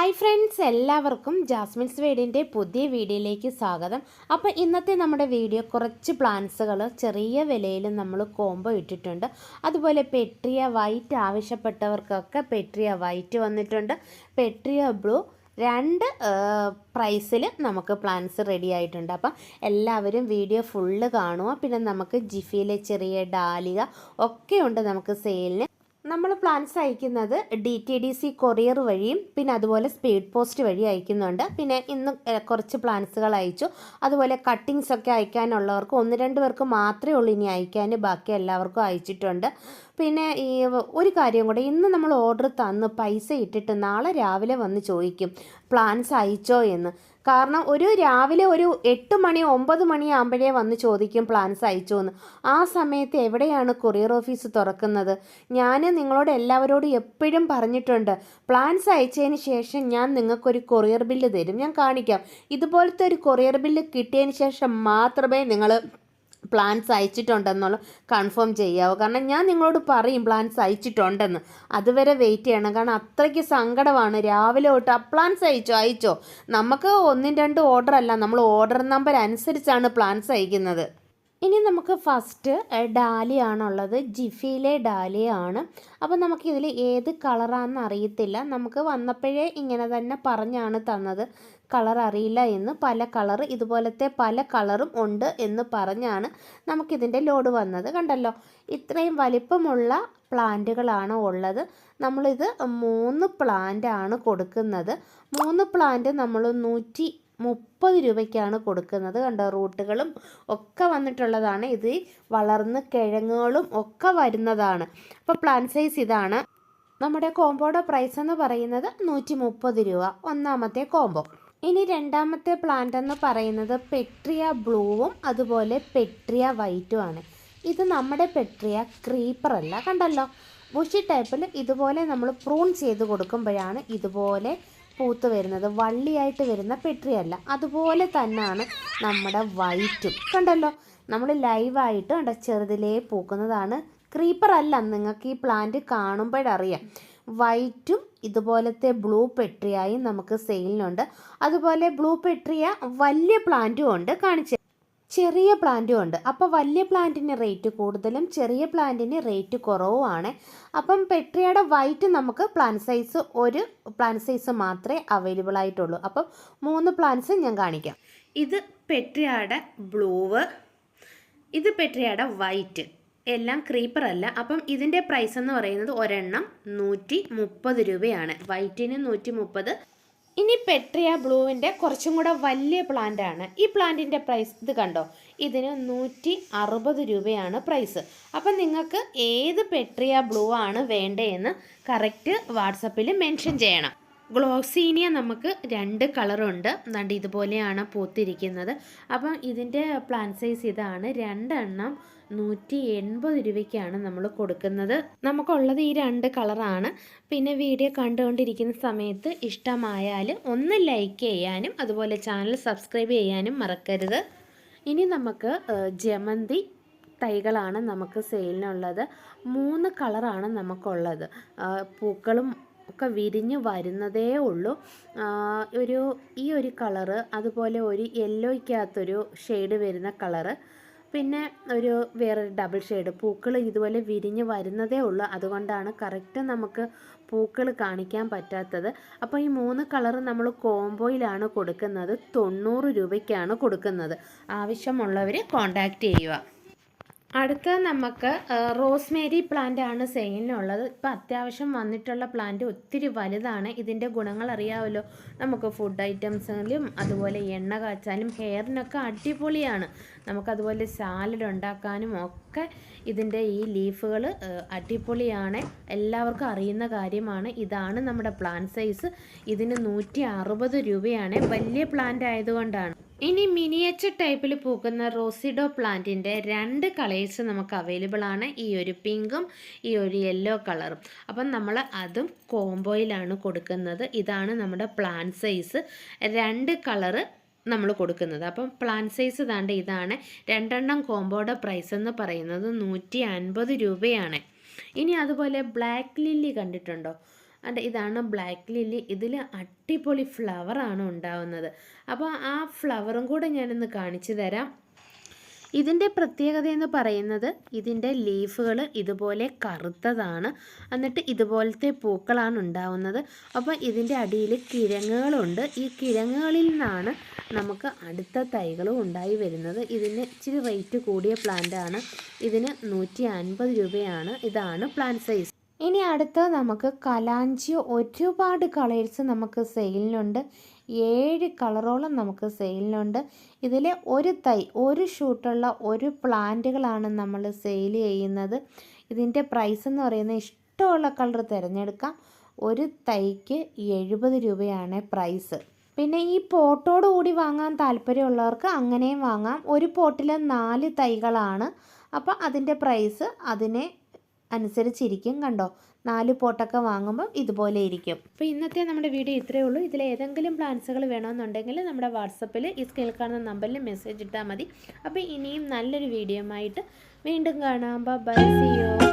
Hi friends എല്ലാവർക്കും Jasmine's വീടിന്റെ പുതിയ വീഡിയോയിലേക്ക് സ്വാഗതം. അപ്പോൾ ഇന്നത്തെ നമ്മുടെ വീഡിയോ കുറച്ച് പ്ലാന്റ്സുകൾ ചെറിയ വിലയിൽ നമ്മൾ കോംബോ ഇട്ടിട്ടുണ്ട്. അതുപോലെ പെട്രിയ വൈറ്റ് ആവശ്യപ്പെട്ടവർക്കൊക്കെ പെട്രിയ വൈറ്റ് വന്നിട്ടുണ്ട്. പെട്രിയ ബ്ലൂ രണ്ട് പ്രൈസിൽ നമുക്ക് പ്ലാൻസ് റെഡി ആയിട്ടുണ്ട്. അപ്പം എല്ലാവരും വീഡിയോ ഫുള്ള് കാണുക. പിന്നെ നമുക്ക് ജിഫിയിലെ ചെറിയ ഡാലിക ഒക്കെ ഉണ്ട് നമുക്ക് സെയിലിന് നമ്മൾ പ്ലാൻസ് അയക്കുന്നത് D T D C courier വഴിയും പിന്നെ അതുപോലെ സ്പീഡ് പോസ്റ്റ് വഴി അയക്കുന്നുണ്ട്. പിന്നെ ഇന്ന് കുറച്ച് പ്ലാൻസുകൾ അയച്ചു. അതുപോലെ കട്ടിങ്സ് ഒക്കെ അയക്കാനുള്ളവർക്ക് ഒന്ന് രണ്ട് പേർക്ക് മാത്രമേ ഉള്ളൂ ഇനി അയക്കാൻ ബാക്കി എല്ലാവർക്കും അയച്ചിട്ടുണ്ട്. പിന്നെ ഈ ഒരു കാര്യം കൂടെ ഇന്ന് നമ്മൾ ഓർഡർ തന്ന് പൈസ ഇട്ടിട്ട് നാളെ രാവിലെ വന്ന് ചോദിക്കും പ്ലാൻസ് അയച്ചോ? എന്ന്. കാരണം ഒരു രാവിലെ ഒരു എട്ട് മണി ഒമ്പത് മണി ആകുമ്പോഴേ വന്ന് ചോദിക്കും പ്ലാൻസ് അയച്ചു എന്ന് ആ സമയത്ത് എവിടെയാണ് കൊറിയർ ഓഫീസ് തുറക്കുന്നത്? ഞാൻ നിങ്ങളോട് എല്ലാവരോടും എപ്പോഴും പറഞ്ഞിട്ടുണ്ട്. പ്ലാൻസ് അയച്ചതിന് ശേഷം ഞാൻ നിങ്ങൾക്കൊരു കൊറിയർ ബില്ല് തരും. ഞാൻ കാണിക്കാം. ഇതുപോലത്തെ ഒരു കൊറിയർ ബില്ല് കിട്ടിയതിന് ശേഷം മാത്രമേ നിങ്ങൾ പ്ലാൻസ് അയച്ചിട്ടുണ്ടെന്നുള്ള. കൺഫേം ചെയ്യാവോ. കാരണം ഞാൻ നിങ്ങളോട് പറയും പ്ലാൻസ് അയച്ചിട്ടുണ്ടെന്ന്. അതുവരെ വെയിറ്റ് ചെയ്യണം. കാരണം അത്രയ്ക്ക് സങ്കടമാണ്. രാവിലെ തൊട്ട് ആ പ്ലാൻസ് അയച്ചോ? അയച്ചോ? നമുക്ക് ഒന്നും രണ്ടും ഓർഡർ അല്ല. നമ്മൾ ഓർഡർ നമ്പർ അനുസരിച്ചാണ് പ്ലാൻസ് അയക്കുന്നത്. ഇനി നമുക്ക് ഫസ്റ്റ് ഡാലിയാണുള്ളത്. ജിഫിയിലെ ഡാലിയാണ്. അപ്പോൾ നമുക്കിതിൽ ഏത് കളറാണെന്ന് അറിയത്തില്ല. നമുക്ക് വന്നപ്പോഴേ ഇങ്ങനെ തന്നെ പറഞ്ഞാണ് തന്നത്. കളർ അറിയില്ല എന്ന്. പല കളർ ഇതുപോലത്തെ പല കളറും ഉണ്ട് എന്ന് പറഞ്ഞാണ് നമുക്കിതിന്റെ ലോഡ് വന്നത്. കണ്ടല്ലോ? ഇത്രയും വലിപ്പമുള്ള പ്ലാന്റുകളാണ് ഉള്ളത്. നമ്മളിത് മൂന്ന് പ്ലാന്റ് ആണ് കൊടുക്കുന്നത്. മൂന്ന് പ്ലാന്റ് നമ്മൾ നൂറ്റി മുപ്പത് രൂപയ്ക്കാണ് കൊടുക്കുന്നത് കണ്ടോ? റൂട്ടുകളും ഒക്കെ വന്നിട്ടുള്ളതാണ്. ഇത് വളർന്ന് കിഴങ്ങുകളും ഒക്കെ വരുന്നതാണ്. അപ്പോൾ പ്ലാൻ സൈസ് ഇതാണ്. നമ്മുടെ കോമ്പോയുടെ പ്രൈസ് എന്ന് പറയുന്നത് നൂറ്റി മുപ്പത് രൂപ. ഒന്നാമത്തെ കോമ്പോ ഇനി രണ്ടാമത്തെ പ്ലാന്റ് എന്ന് പറയുന്നത് പെട്രിയ ബ്ലൂവും അതുപോലെ പെട്രിയ വൈറ്റും ആണ്. ഇത് നമ്മുടെ പെട്രിയ ക്രീപ്പർ അല്ല. കണ്ടല്ലോ? ബുഷി ടൈപ്പിൽ ഇതുപോലെ നമ്മൾ പ്രൂൺ ചെയ്ത് കൊടുക്കുമ്പോഴാണ് ഇതുപോലെ പൂത്ത് വരുന്നത് വള്ളിയായിട്ട് വരുന്ന പെട്രിയല്ല അതുപോലെ തന്നെയാണ് നമ്മുടെ വൈറ്റും. കണ്ടല്ലോ നമ്മൾ ലൈവായിട്ട് കണ്ട ചെറുതിലേ പൂക്കുന്നതാണ്. ക്രീപ്പർ അല്ല നിങ്ങൾക്ക് ഈ പ്ലാന്റ് കാണുമ്പോഴറിയാം. വൈറ്റും ഇതുപോലത്തെ ബ്ലൂ പെട്രിയായും നമുക്ക് സെയിലിനുണ്ട് അതുപോലെ ബ്ലൂ പെട്രിയ വലിയ പ്ലാന്റും ഉണ്ട് കാണിച്ചു ചെറിയ പ്ലാന്റും ഉണ്ട്. അപ്പോൾ വലിയ പ്ലാന്റിന് റേറ്റ് കൂടുതലും ചെറിയ പ്ലാന്റിന് റേറ്റ് കുറവുമാണ്. അപ്പം പെട്രിയുടെ വൈറ്റ് നമുക്ക് പ്ലാൻ സൈസ് ഒരു പ്ലാൻ സൈസ് മാത്രമേ അവൈലബിൾ ആയിട്ടുള്ളൂ. അപ്പം മൂന്ന് പ്ലാന്റ്സ് ഞാൻ കാണിക്കാം. ഇത് പെട്രിയുടെ ബ്ലൂവ് ഇത് പെട്രിയുടെ വൈറ്റ് എല്ലാം ക്രീപ്പർ അല്ല. അപ്പം ഇതിന്റെ പ്രൈസ് എന്ന് പറയുന്നത് ഒരെണ്ണം നൂറ്റി മുപ്പത് രൂപയാണ്. വൈറ്റിന് നൂറ്റി മുപ്പത് ഇനി പെട്രിയ ബ്ലൂവിന്റെ കുറച്ചും കൂടെ വലിയ പ്ലാന്റ് ആണ്. ഈ പ്ലാന്റിന്റെ പ്രൈസ് ഇത് കണ്ടോ? ഇതിന് നൂറ്റി അറുപത് രൂപയാണ് പ്രൈസ് അപ്പം നിങ്ങൾക്ക് ഏത് പെട്രിയ ബ്ലൂ ആണ് വേണ്ടതെന്ന് കറക്റ്റ് വാട്സപ്പിൽ മെൻഷൻ ചെയ്യണം. ഗ്ലോസീനിയ നമുക്ക് രണ്ട് കളറുണ്ട്. ദണ്ട് ഇതുപോലെയാണ് പൂത്തിരിക്കുന്നത്. അപ്പം ഇതിന്റെ പ്ലാൻ സൈസ് ഇതാണ്. രണ്ടെണ്ണം നൂറ്റി എൺപത് രൂപയ്ക്കാണ് നമ്മൾ കൊടുക്കുന്നത്. നമുക്കുള്ളത് ഈ രണ്ട് കളറാണ്. പിന്നെ വീഡിയോ കണ്ടുകൊണ്ടിരിക്കുന്ന സമയത്ത് ഇഷ്ടമായാൽ ഒന്ന് ലൈക്ക് ചെയ്യാനും അതുപോലെ ചാനൽ സബ്സ്ക്രൈബ് ചെയ്യാനും മറക്കരുത്. ഇനി നമുക്ക് ജമന്തി തൈകളാണ് നമുക്ക് സെയിലിനുള്ളത് മൂന്ന് കളറാണ് നമുക്കുള്ളത്. പൂക്കളും ഒക്കെ വിരിഞ്ഞ് വരുന്നതേ ഉള്ളൂ. ഒരു ഈ ഒരു കളറ് അതുപോലെ ഒരു യെല്ലോയ്ക്കകത്തൊരു ഷെയ്ഡ് വരുന്ന കളറ്. പിന്നെ ഒരു വേറൊരു ഡബിൾ ഷെയ്ഡ്. പൂക്കൾ ഇതുപോലെ വിരിഞ്ഞ് വരുന്നതേ ഉള്ളൂ. അതുകൊണ്ടാണ് കറക്റ്റ് നമുക്ക് പൂക്കൾ കാണിക്കാൻ പറ്റാത്തത്. അപ്പോൾ ഈ മൂന്ന് കളർ നമ്മൾ കോംബോയിലാണ് കൊടുക്കുന്നത്. തൊണ്ണൂറ് രൂപയ്ക്കാണ് കൊടുക്കുന്നത്. ആവശ്യമുള്ളവർ കോണ്ടാക്റ്റ് ചെയ്യുക. അടുത്ത നമുക്ക് റോസ്മേരി പ്ലാന്റ് ആണ് സെയിലിനുള്ളത് ഇപ്പം അത്യാവശ്യം വന്നിട്ടുള്ള പ്ലാന്റ് ഒത്തിരി വലുതാണ്. ഇതിന്റെ ഗുണങ്ങൾ അറിയാമല്ലോ നമുക്ക് ഫുഡ് ഐറ്റംസിലും അതുപോലെ എണ്ണ കാച്ചാലും ഹെയറിനൊക്കെ അടിപൊളിയാണ്. നമുക്കതുപോലെ സാലഡ് ഉണ്ടാക്കാനും ഒക്കെ ഇതിന്റെ ഈ ലീഫുകൾ അടിപൊളിയാണ്. എല്ലാവർക്കും അറിയുന്ന കാര്യമാണ്. ഇതാണ് നമ്മുടെ പ്ലാന്റ് സൈസ് ഇതിന് നൂറ്റി രൂപയാണ്. വലിയ പ്ലാന്റ് ആയതുകൊണ്ടാണ്. ഇനി മിനിയേച്ചർ ടൈപ്പിൽ പൂക്കുന്ന റോസിഡോ പ്ലാന്റിന്റെ രണ്ട് കളേഴ്സ് നമുക്ക് അവൈലബിൾ ആണ്. ഈ ഒരു പിങ്കും ഈ ഒരു യെല്ലോ കളറും. അപ്പം നമ്മൾ അതും കോംബോയിലാണ് കൊടുക്കുന്നത്. ഇതാണ് നമ്മുടെ പ്ലാൻ സൈസ്. രണ്ട് കളറ് നമ്മൾ കൊടുക്കുന്നത്. അപ്പം പ്ലാൻ സൈസ് താണ്ട് ഇതാണ്. രണ്ടെണ്ണം കോംബോയുടെ പ്രൈസ് എന്ന് പറയുന്നത് നൂറ്റി രൂപയാണ്. ഇനി അതുപോലെ ബ്ലാക്ക് ലില്ലി കണ്ടിട്ടുണ്ടോ? ആൻഡ് ഇതാണ് ബ്ലാക്ക് ലില്ലി ഇതിൽ അടിപൊളി ഫ്ലവറാണ് ഉണ്ടാവുന്നത്. അപ്പോൾ ആ ഫ്ലവറും കൂടെ ഞാനൊന്ന് കാണിച്ചു തരാം. ഇതിന്റെ പ്രത്യേകത എന്ന് പറയുന്നത് ഇതിന്റെ ലീഫുകൾ ഇതുപോലെ കറുത്തതാണ്. എന്നിട്ട് ഇതുപോലത്തെ പൂക്കളാണ് ഉണ്ടാവുന്നത്. അപ്പോൾ ഇതിന്റെ അടിയിൽ കിഴങ്ങുകളുണ്ട്. ഈ കിഴങ്ങുകളിൽ നിന്നാണ് നമുക്ക് അടുത്ത തൈകളും ഉണ്ടായി വരുന്നത്. ഇതിന് ഇച്ചിരി റേറ്റ് കൂടിയ പ്ലാന്റ് ആണ്. ഇതിന് നൂറ്റി രൂപയാണ്. ഇതാണ് പ്ലാന്റ് സൈസ് ഇനി അടുത്ത നമുക്ക് കലാഞ്ചി ഒരുപാട് കളേഴ്സ് നമുക്ക് സെയിലിനുണ്ട് ഏഴ് കളറോളം നമുക്ക് സെയിലിനുണ്ട് ഇതിൽ ഒരു തൈ ഒരു ഷൂട്ടുള്ള ഒരു പ്ലാന്റുകളാണ് നമ്മൾ സെയിൽ ചെയ്യുന്നത്. ഇതിന്റെ പ്രൈസ് എന്ന് പറയുന്നത് ഇഷ്ടമുള്ള കളർ തിരഞ്ഞെടുക്കാം. ഒരു തൈക്ക് എഴുപത് രൂപയാണ് പ്രൈസ് പിന്നെ ഈ പോട്ടോട് കൂടി വാങ്ങാൻ താല്പര്യമുള്ളവർക്ക് അങ്ങനെയും വാങ്ങാം. ഒരു പോട്ടിൽ നാല് തൈകളാണ്. അപ്പോൾ അതിന്റെ പ്രൈസ് അതിനെ അനുസരിച്ചിരിക്കും കണ്ടോ? നാല് പോട്ടൊക്കെ വാങ്ങുമ്പോൾ ഇതുപോലെ ഇരിക്കും. അപ്പോൾ ഇന്നത്തെ നമ്മുടെ വീഡിയോ ഇത്രയേ ഉള്ളൂ. ഇതിൽ ഏതെങ്കിലും പ്ലാൻസുകൾ വേണമെന്നുണ്ടെങ്കിൽ നമ്മുടെ വാട്സപ്പിൽ ഈ സ്കിൽ കാണുന്ന നമ്പറിൽ മെസ്സേജ് ഇട്ടാൽ മതി. അപ്പോൾ ഇനിയും നല്ലൊരു വീഡിയോ ആയിട്ട് വീണ്ടും കാണാം. ബൈ സിയോ